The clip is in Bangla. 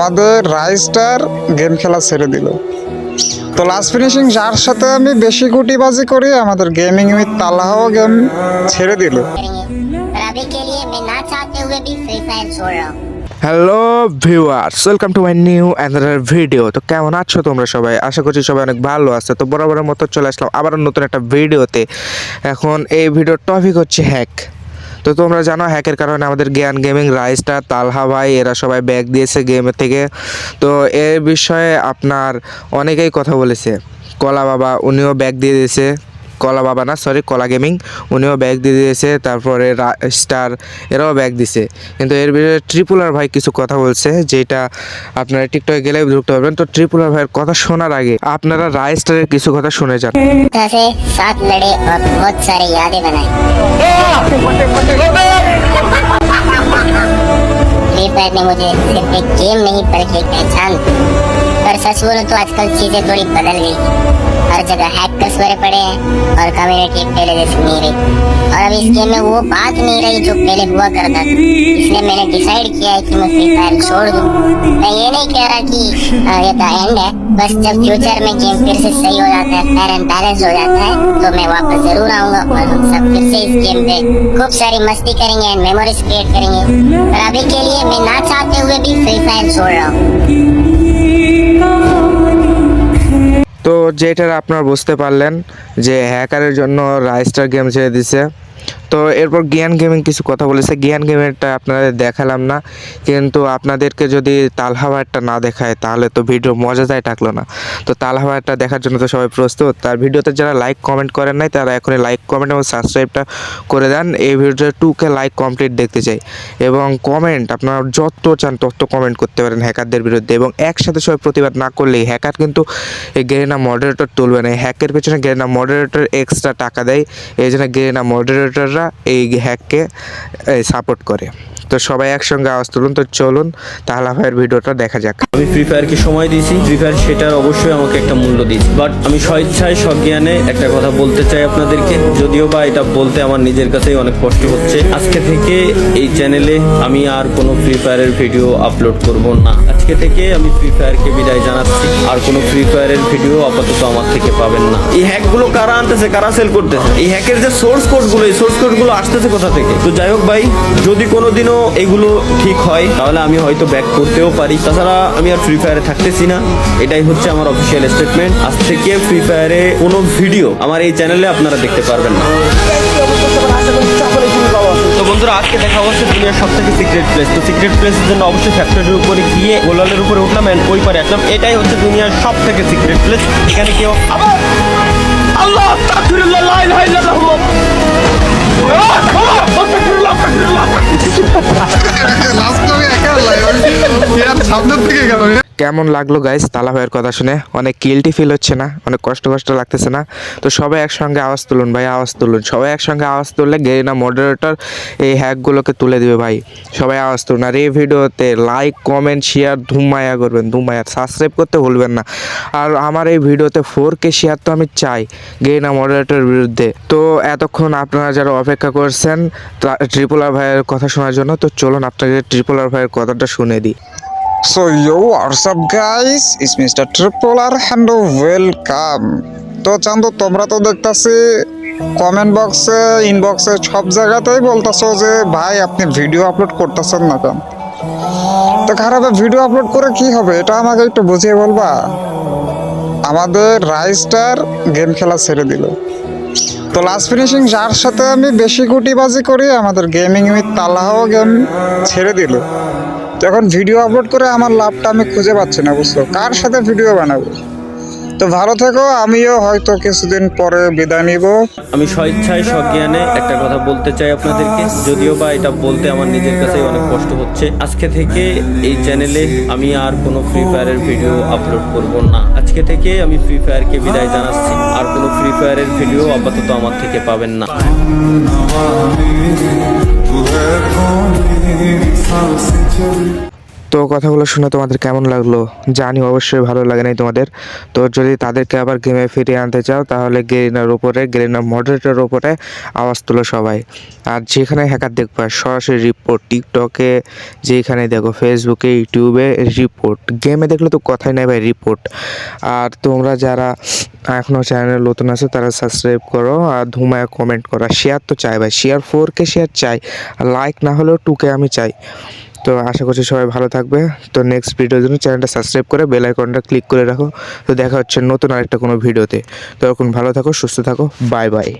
আমাদের রাইস্টার গেম খেলা ছেড়ে দিল। তো লাস্ট ফিনিশিং যার সাথে আমি বেশি গুটিবাজি করি, আমাদের গেমিং উইথ তালাহ গেম ছেড়ে দিল। Hello viewers welcome to my new another video তো কেমন আছো তোমরা সবাই? আশা করছি সবাই অনেক ভালো আছে। তো বরাবরের মতো চলে আসলাম আবার নতুন একটা ভিডিওতে এখন এই ভিডিওর টপিক হচ্ছে হ্যাক তো তোমরা জানো হ্যাকের কারণে আমাদের জ্ঞান গেমিং রাইসটা তালহা ভাই, এরা সবাই ব্যাগ দিয়েছে গেমের থেকে। তো এ বিষয়ে আপনার অনেকেই কথা বলেছে। কলা বাবা, উনিও ব্যাগ দিয়ে দিয়েছে। কলা বাবা না সরি কলা গেমিং উনিও ব্যাগ দিয়ে দিয়েছে তারপরে স্টার এরাও ব্যাগ দিছে কিন্তু এর বিষয়ে ট্রিপুলার ভাই কিছু কথা বলছে যেটা আপনারা টিকটকে গেলে ঢুকতে পারবেন তো ট্রিপুলার ভাইয়ের কথা শোনার আগে আপনারা রাইস্টারের কিছু কথা শুনে যান तरह से साथ लड़े और बहुत सारी यादें बनाई फ्री फायर ने मुझे सिर्फ एक गेम नहीं बल्कि एक पहचान पर सच बोलो तो आजकल चीज़ें थोड़ी बदल गई। हर जगह हैकर्स भरे पड़े हैं और कम्युनिटी पहले जैसी नहीं रही। और अब इस गेम में वो बात नहीं रही जो पहले हुआ करता था। इसलिए मैंने डिसाइड किया है कि मैं फ्री फायर छोड़ दूँ। मैं ये नहीं कह रहा कि ये द एंड है। बस जब फ्यूचर में गेम फिर से सही हो जाता है फेयर एंड बैलेंस हो जाता है तो मैं वापस ज़रूर आऊँगा और हम सब फिर से इस गेम पे खूब सारी मस्ती करेंगे एंड मेमोरीज क्रिएट करेंगे। पर अभी के लिए मैं ना चाहते हुए भी फ्री फायर छोड़ रहा हूँ। তো যেটার আপনারা বুঝতে পারলেন যে হ্যাকারের জন্য রাইস্টার গেম ছেড়ে দিছে। তো এরপর জ্ঞান গেমিং কিছু কথা বলেছে। জ্ঞান গেমেরটা আপনাদের দেখালাম না, কিন্তু আপনাদেরকে যদি তালহাওয়ারটা না দেখায়, তাহলে তো ভিডিও মজাটাই থাকল না। তো তালহাওয়ারটা দেখার জন্য তো সবাই প্রস্তুত। তার ভিডিওতে যারা লাইক কমেন্ট করেন নাই, তারা এখনই লাইক কমেন্ট এবং সাবস্ক্রাইবটা করে দেন। এই ভিডিওটা টুকে লাইক কমপ্লিট দেখতে চাই। এবং কমেন্ট আপনারা যত চান তত কমেন্ট করতে পারেন হ্যাকারদের বিরুদ্ধে। এবং একসাথে সবাই প্রতিবাদ না করলেই হ্যাকার কিন্তু এই গেরিনা মডারেটর তুলবে না। হ্যাকের পেছনে গেরিনা মডারেটর এক্সট্রা টাকা দেয়। এই জন্য গেরিনা মডারেটররা এই হ্যাককে সাপোর্ট করে। তো সবাই একসঙ্গে আওয়াজ তুলুন। তো চলুন, তাহলে ভাইয়ের ভিডিওটা দেখা যাক। আমি ফ্রি ফায়ারকে সময় দিয়েছি। ফ্রি ফায়ার সেটার অবশ্যই আমাকে একটা মূল্য দিয়েছে। বাট আমি স্বেচ্ছায় সজ্ঞানে একটা কথা বলতে চাই আপনাদেরকে। যদিও বা এটা বলতে আমার নিজের কাছেই অনেক কষ্ট হচ্ছে। আজকে থেকে এই চ্যানেলে আমি আর কোনো ফ্রি ফায়ারের ভিডিও আপলোড করব না। আজকে থেকে আমি ফ্রি ফায়ারকে বিদায় জানাচ্ছি। আর কোনো ফ্রি ফায়ারের ভিডিও আপাতত আমার থেকে পাবেন না। এই হ্যাকগুলো কারা আনতেছে, কারা সেল করতেছে? এই হ্যাকের যে সোর্স কোডগুলো এই সোর্স কোডগুলো আসতেছে কোথা থেকে? তো যাই হোক ভাই, যদি কোনোদিনও এগুলো ঠিক হয় তাহলে আমি হয়তো ব্যাক করতেও পারি। তাছাড়া আমি আর ফ্রি ফায়ারে থাকতেছি না। এটাই হচ্ছে আমার অফিসিয়াল স্টেটমেন্ট আজ থেকে ফ্রি ফায়ারে কোনো ভিডিও আমার এই চ্যানেলে আপনারা দেখতে পারবেন না। তো বন্ধুরা আজকে দেখা হচ্ছে দুনিয়ার সব থেকে সিক্রেট প্লেস তো সিক্রেট প্লেসের জন্য অবশ্যই ফ্যাক্টরির উপরে গিয়ে গোলালের উপরে উঠলাম and ওই পারে আসলাম। এটাই হচ্ছে দুনিয়ার সব থেকে সিক্রেট প্লেস এখানে কেউ আল্লাহ কেমন লাগল গাইস তালা ভাইয়ের কথা শুনে। অনেক কিলটি ফিল হচ্ছে না, অনেক কষ্ট কষ্ট লাগতেছে না। তো সবাই একসঙ্গে আওয়াজ তুলুন, ভাই, আওয়াজ তুলুন। সবাই একসঙ্গে আওয়াজ তুললে গেরিনা মডারেটর এই হ্যাকগুলোকে তুলে দেবে, ভাই। সবাই আওয়াজ তুলুন। আর এই ভিডিওতে লাইক কমেন্ট শেয়ার ধুমায়া করবেন ধুমায়া সাবস্ক্রাইব করতে ভুলবেন না। আর আমার এই ভিডিওতে ফোর কে শেয়ার তো আমি চাই গেরিনা মডারেটরের বিরুদ্ধে। তো এতক্ষণ আপনারা যারা অপেক্ষা করছেন ট্রিপুলার ভাইয়ের কথা শোনার জন্য, তো চলুন আপনাকে ট্রিপুলার ভাইয়ের কথাটা শুনে দিই। So you what's up guys is mister tripler hand welcome তো চান্দু, তোমরা তো দেখতাছি কমেন্ট বক্সে ইনবক্সে সব জায়গাতেই বলতাছো যে, ভাই, আপনি ভিডিও আপলোড করতেছেন না কেন? তো খারাপ ভিডিও আপলোড করে কি হবে? এটা আমাকে একটু বুঝিয়ে বলবা? আমাদের রাইস্টার গেম খেলা ছেড়ে দিল। তো লাস্ট ফিনিশিং যার সাথে আমি বেশি গুটিবাজি করি, আমাদের গেমিং উইথ তালাহাও গেম ছেড়ে দিল। তো এখন ভিডিও আপলোড করে আমার লাভটা আমি খুঁজে পাচ্ছি না, বুঝছ? কার সাথে ভিডিও বানাবো? তো ভালো থেকো, আমিও হয়তো কিছুদিন পরে বিদায় নিব। আমি স্বেচ্ছায় সজ্ঞানে একটা কথা বলতে চাই আপনাদেরকে। যদিও বা এটা বলতে আমার নিজের কাছেই অনেক কষ্ট হচ্ছে। আজকে থেকে এই চ্যানেলে আমি আর কোনো ফ্রি ফায়ারের ভিডিও আপলোড করব না। আজকে থেকে আমি ফ্রি ফায়ারকে বিদায় জানাচ্ছি। আর কোনো ফ্রি ফায়ারের ভিডিও আপাতত আমার থেকে পাবেন না। তো কথাগুলো শুনে তোমাদের কেমন লাগল? জানি অবশ্যই ভালো লাগে নাই তোমাদের। তো যদি তাদেরকে আবার গেমে ফিরিয়ে আনতে চাও, তাহলে গেরিনার উপরে, গেরিনার মডারেটের উপরে আওয়াজ তুলো সবাই। আর যেখানে হ্যাকার দেখবা, সরাসরি রিপোর্ট টিকটকে যেখানে দেখো ফেসবুকে ইউটিউবে রিপোর্ট গেমে দেখলে তো কথাই নাই ভাই রিপোর্ট আর তোমরা যারা এখনও চ্যানেল নতুন আছে, তারা সাবস্ক্রাইব করো আর ধুমায় কমেন্ট করো। শেয়ার তো চাই ভাই শেয়ার ফোর কে শেয়ার চাই, আর লাইক না হলেও টুকে আমি চাই। তো আশা করছি সবাই ভালো থাকবে। তো নেক্সট ভিডিওর জন্য চ্যানেলটা সাবস্ক্রাইব করে বেল আইকনটা ক্লিক করে রাখো। তো দেখা হচ্ছে নতুন আরেকটা কোনো ভিডিওতে তো। এখন ভালো থাকো, সুস্থ থাকো বাই বাই